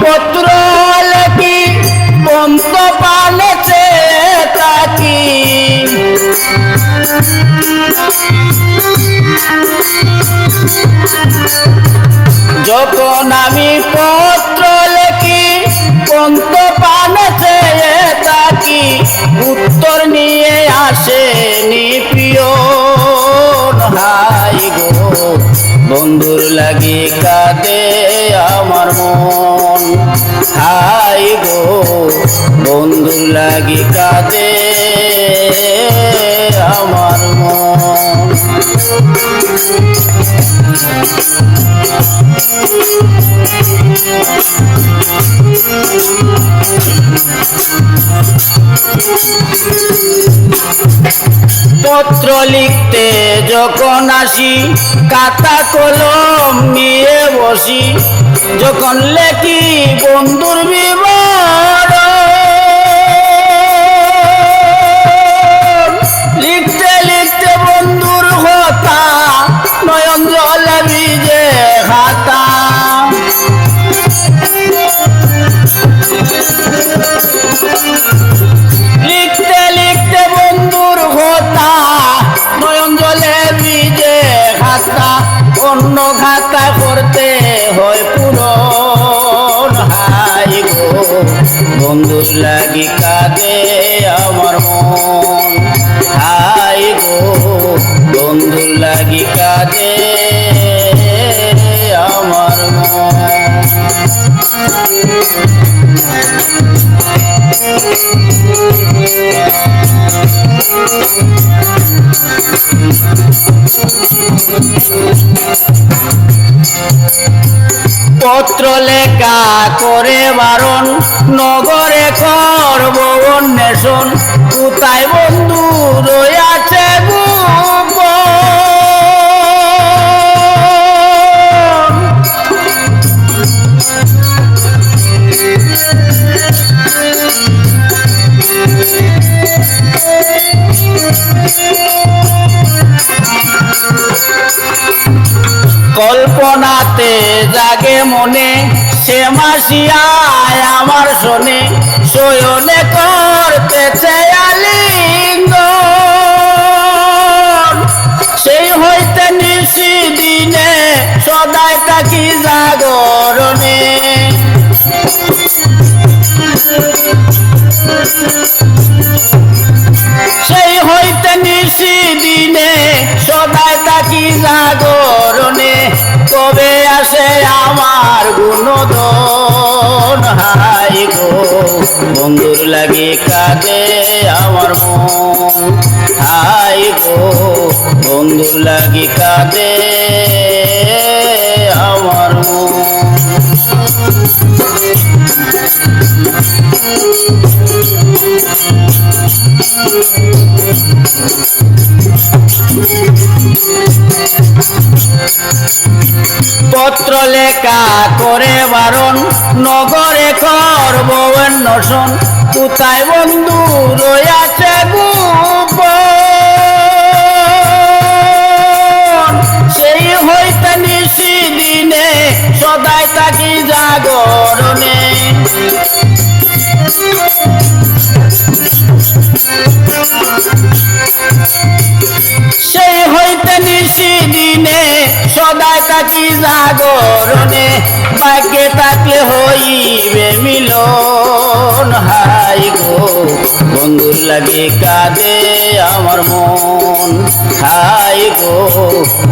পত্র লেখি পন্ত পানেছে তাকি যখন আমি পত্র কাঁদে আমার মন। হাই গো, বন্ধুর লাগি কাঁদে আমার মন। পত্র লিখতে যখন আসি, কাতা কলম বসি যখন লেখি বন্ধুর বিবরণ অন্য ঘাতা করতে হয় পুরো হাই গো। বন্ধুর লাগি কাঁদে আমার মন। হাই গো, বন্ধুর লাগি কাঁদে পত্র লেখা করে বারণ নগরে করব অন্বেষণ কোথায় বন্ধু রয়াছে কল্পনাতে জাগে মনে, সে মাসিয়ায় আমার শোনে। শয়নে করতেছে আলিঙ্গ সেই হইতে নিশি দিনে সদাই থাকি জাগরণে। সেই হইতে নিশি দিনে সদাই থাকি জাগরণে। আমার গুণদন হাই গো বন্ধুর লাগি কাঁদে আমার মন। হাই গো বন্ধুর লাগি কাঁদে আমার মন। লেখা করে বারণ নগরে করব অন্বেষণ কোথায় বন্ধু রয়েছে গোপন? থাকি জাগরণে ভাগ্যে থাকলে হইবে মিলন। হাই গো, বন্ধুর লাগে কাঁদে আমার মন। হাই গো,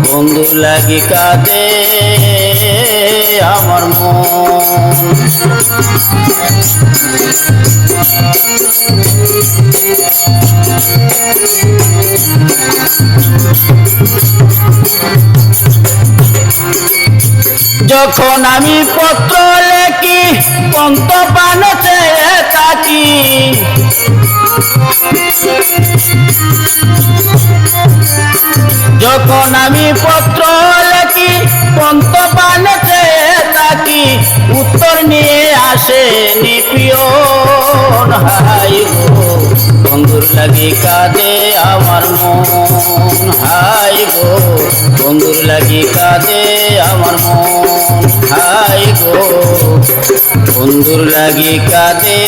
বন্ধুর লাগে কাঁদে আমার মন। যখন আমি পত্র লেখি, পন্ত পান চেয়ে থাকি। যখন আমি পত্র লেখি, পন্ত পান চেয়ে থাকি। উত্তর নিয়ে আসে নিপিয়ন হাই বন্ধুর লাগি কাঁদে আমার মন হাই গো। বন্ধুর লাগি কাঁদে আমার মন। হাই গো? বন্ধুর লাগি কাঁদে